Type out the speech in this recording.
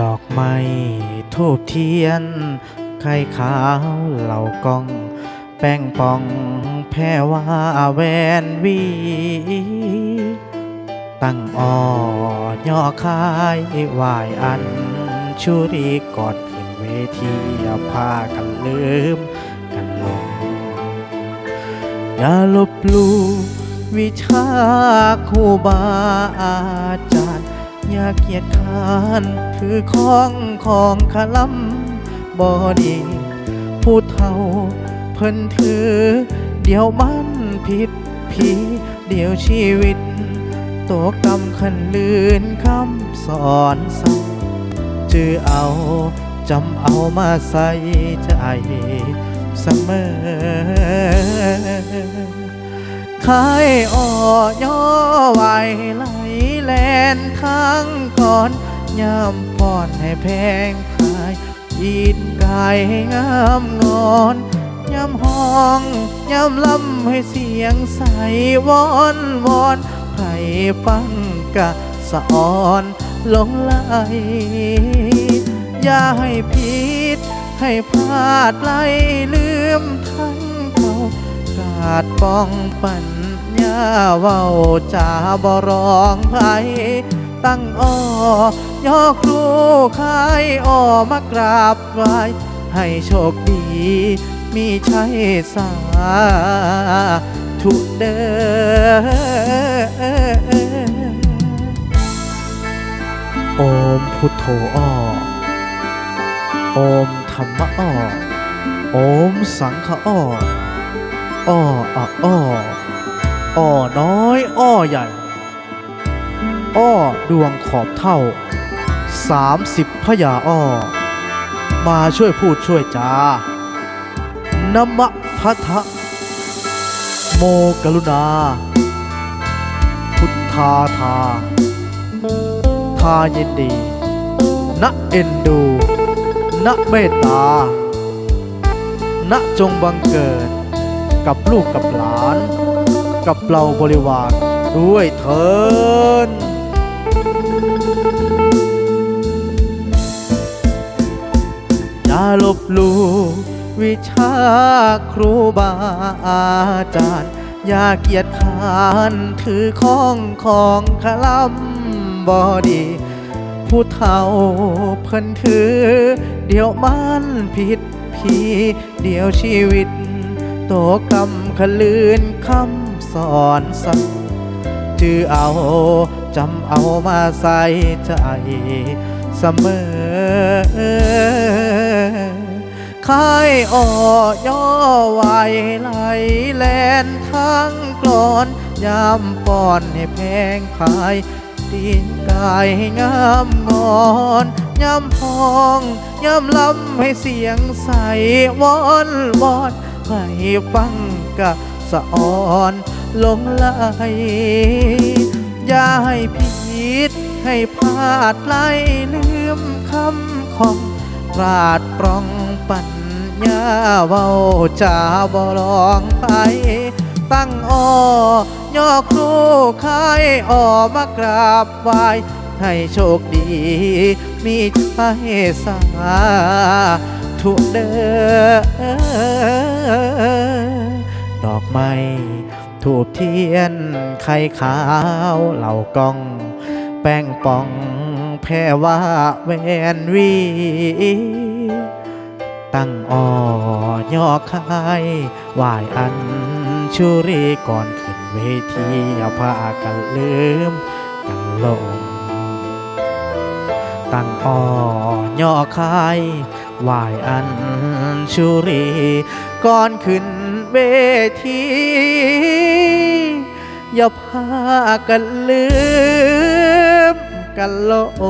ดอกไม้ทูบเทียน ไข่ขาวเหล่ากอง แป้งปองแพ่ว่าแวนวี ตั้งอ้อย่อคายไหวายอัน ชุรีกอดขึ้นเวทีอย่าพากันลืม กันลง อย่าลบหลู่วิชาครูบาอาจารย์ อย่าเกียจคานถือของของขลำบอดีผู้เฒ่าเพิ่นถือ เดี๋ยวมันผิดผีเดี๋ยวชีวิตตกกำขันลื่นคำสอนสั่งจือเอาจำเอามาใส่ใจเสมอขายอ่อย่อไหวลแล นข้างก่อนยามป้อนให้แพงขายยินกายให้งามงอนยามห้องยามลำให้เสียงใสวอนวอนให้ฟังกะสะอ่อนหลงไหลอย่าให้ผิดให้พลาดไหลลืมทั้งเขากาดป้องปัญญา เว้าจาบ่ร้องไห้ตั้งอ้อยอครูคายอ้อมากราบไหว้ให้โชคดี มีชัยสาทุเด้อโอมพุทโธอ้อ โอมธรรมอ้อ โอมสังฆอ้อ อ้อออ อ้อน้อย อ้อใหญ่ อ้อดวงขอบเท่าสามสิบพยาอ้อ มาช่วยพูดช่วยจานมะพะทะโมกรุณา พุทธาทา ทายินดีนะเอ็นดูนะเมตตาณจงบังเกิดกับลูกกับหลาน กับเราบริวารด้วยเถินอย่าลบหลู่วิชาครูบาอาจารย์ อย่าเกียจขร้านถือของของขลำบอดีผู้เฒ่าเพิ่นถือ เดี๋ยวมันผิดพีเดี๋ยวชีวิต โตกำขลืนคำ สอนสั่งจือเอาจำเอามาใส่ใจเสมอคายอ่อย่อไหวไหลแลนทั้งกลอนยามป้อนให้แพงขายตีนกายให้งามงอนย้ำพองย้ำลำให้เสียงใสวอนวอนให้ฟังกะ สะอ่อนลงไหลอย่าให้ผิดให้พลาดไหลลืมคำของพลาดปรองปัญญาเว้าจาบ่ลองไป ตั้งอ้อย่อครูคายอ้อมากราบไหวให้โชคดี มีชัยสาทุเด้อ ดอกไม้ถูกเทียนไข่ขาวเหล่ากอง แป้งป่องแพ่ว่าแวนวี ตั้งอ้อย่อคายไหวายอันชุรีก่อนขึ้นเวทีอย่าพากันลืมกันลง ตั้งอ้อย่อคายไหวายอันชุรีก่อนขึ้น เวทีอย่าพากันลืมกันลมอ